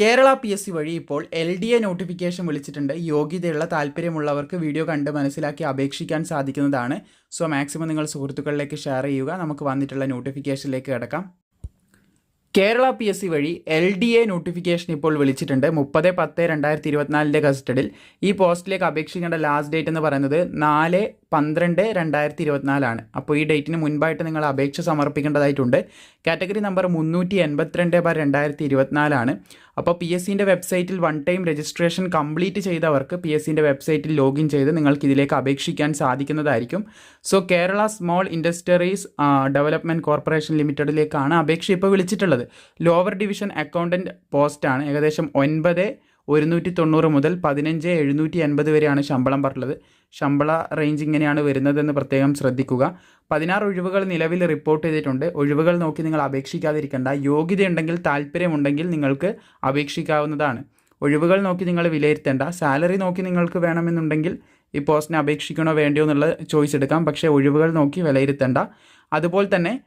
Kerala P S C വഴി ഇപ്പോൾ L D A notification വിളിച്ചിട്ടുണ്ട്. യോഗ്യതയുള്ള താല്പര്യമുള്ളവർക്ക് വീഡിയോ കണ്ട് മനസ്സിലാക്കി അപേക്ഷിക്കാൻ സാധിക്കുന്നതാണ്. സോ മാക്സിമം നിങ്ങൾ സുഹൃത്തുക്കളിലേക്ക് ഷെയർ ചെയ്യുക. നമുക്ക് വന്നിട്ടുള്ള നോട്ടിഫിക്കേഷനിലേക്ക് കിടക്കാം. കേരള പി എസ് സി വഴി എൽ ഡി എ നോട്ടിഫിക്കേഷൻ ഇപ്പോൾ വിളിച്ചിട്ടുണ്ട്. മുപ്പത് പത്ത് രണ്ടായിരത്തി ഇരുപത്തിനാലിന്റെ കസ്റ്റഡിൽ ഈ പോസ്റ്റിലേക്ക് അപേക്ഷിക്കേണ്ട ലാസ്റ്റ് ഡേറ്റ് എന്ന് പറയുന്നത് നാല് പന്ത്രണ്ട് രണ്ടായിരത്തി ഇരുപത്തിനാലാണ് അപ്പോൾ ഈ ഡേറ്റിന് മുൻപായിട്ട് നിങ്ങൾ അപേക്ഷ സമർപ്പിക്കേണ്ടതായിട്ടുണ്ട്. കാറ്റഗറി നമ്പർ മുന്നൂറ്റി എൺപത്തിരണ്ട് ബാർ രണ്ടായിരത്തി ഇരുപത്തിനാലാണ് അപ്പോൾ പി എസ് സിന്റെ വെബ്സൈറ്റിൽ വൺ ടൈം രജിസ്ട്രേഷൻ കംപ്ലീറ്റ് ചെയ്തവർക്ക് പി എസ് സിന്റെ വെബ്സൈറ്റിൽ ലോഗിൻ ചെയ്ത് നിങ്ങൾക്ക് ഇതിലേക്ക് അപേക്ഷിക്കാൻ സാധിക്കുന്നതായിരിക്കും. So Kerala small industries development corporation ലിമിറ്റഡിലേക്കാണ് അപേക്ഷ ഇപ്പോൾ വിളിച്ചിട്ടുള്ളത്. ലോവർ ഡിവിഷൻ അക്കൗണ്ടന്റ് പോസ്റ്റാണ് ഏകദേശം ഒൻപത് ഒരുന്നൂറ്റി തൊണ്ണൂറ് മുതൽ പതിനഞ്ച് എഴുന്നൂറ്റി എൺപത് വരെയാണ് ശമ്പളം പറഞ്ഞത്. ശമ്പള റേഞ്ച് ഇങ്ങനെയാണ് വരുന്നതെന്ന് പ്രത്യേകം ശ്രദ്ധിക്കുക. പതിനാറ് ഒഴിവുകൾ നിലവിൽ റിപ്പോർട്ട് ചെയ്തിട്ടുണ്ട്. ഒഴിവുകൾ നോക്കി നിങ്ങൾ അപേക്ഷിക്കാതിരിക്കേണ്ട. യോഗ്യതയുണ്ടെങ്കിൽ താല്പര്യമുണ്ടെങ്കിൽ നിങ്ങൾക്ക് അപേക്ഷിക്കാവുന്നതാണ്. ഒഴിവുകൾ നോക്കി നിങ്ങൾ വിലയിരുത്തേണ്ട. സാലറി നോക്കി നിങ്ങൾക്ക് വേണമെന്നുണ്ടെങ്കിൽ ഈ പോസ്റ്റിന് അപേക്ഷിക്കണോ വേണ്ടയോ എന്നുള്ള ചോയ്സ് എടുക്കാം. പക്ഷേ ഒഴിവുകൾ നോക്കി വിലയിരുത്തേണ്ട. അതുപോലെ തന്നെ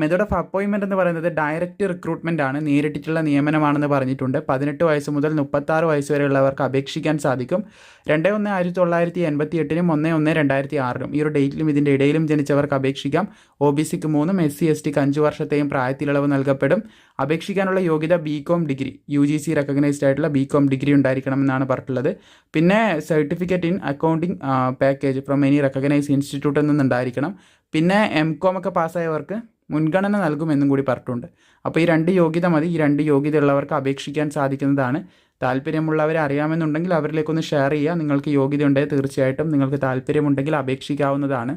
മെത്തേഡ് ഓഫ് അപ്പോയിൻമെന്റ് എന്ന് പറയുന്നത് ഡയറക്റ്റ് റിക്രൂട്ട്മെന്റ് ആണ്. നേരിട്ടിട്ടുള്ള നിയമനമാണെന്ന് പറഞ്ഞിട്ടുണ്ട്. പതിനെട്ട് വയസ്സ് മുതൽ മുപ്പത്താറ് വയസ്സ് വരെയുള്ളവർക്ക് അപേക്ഷിക്കാൻ സാധിക്കും. രണ്ട് ഒന്ന് ആയിരത്തി തൊള്ളായിരത്തി എൺപത്തി എട്ടിനും ഒന്ന് ഒന്ന് രണ്ടായിരത്തി ആറിലും ഈ ഒരു ഡേറ്റിലും ഇതിന്റെ ഇടയിലും ജനിച്ചവർക്ക് അപേക്ഷിക്കാം. ഒ ബി സിക്ക് മൂന്നും എസ് സി എസ് ടിക്ക് അഞ്ച് വർഷത്തെയും പ്രായത്തിലിളവ് നൽകപ്പെടും. അപേക്ഷിക്കാനുള്ള യോഗ്യത B com degree U G C recognised ആയിട്ടുള്ള ബി കോം ഡിഗ്രി ഉണ്ടായിരിക്കണമെന്നാണ് പറഞ്ഞിട്ടുള്ളത്. പിന്നെ certificate in accounting package from any recognise ഇൻസ്റ്റിറ്റ്യൂട്ടിൽ നിന്നുണ്ടായിരിക്കണം. പിന്നെ എം കോം ഒക്കെ പാസ്സായവർക്ക് മുൻഗണന നൽകുമെന്നും കൂടി പറഞ്ഞിട്ടുണ്ട്. അപ്പോൾ ഈ രണ്ട് യോഗ്യത മതി. ഈ രണ്ട് യോഗ്യത ഉള്ളവർക്ക് അപേക്ഷിക്കാൻ സാധിക്കുന്നതാണ്. താല്പര്യമുള്ളവരെ അറിയാമെന്നുണ്ടെങ്കിൽ അവരിലേക്കൊന്ന് ഷെയർ ചെയ്യുക. നിങ്ങൾക്ക് യോഗ്യത ഉണ്ടെങ്കിൽ തീർച്ചയായിട്ടും നിങ്ങൾക്ക് താല്പര്യമുണ്ടെങ്കിൽ അപേക്ഷിക്കാവുന്നതാണ്.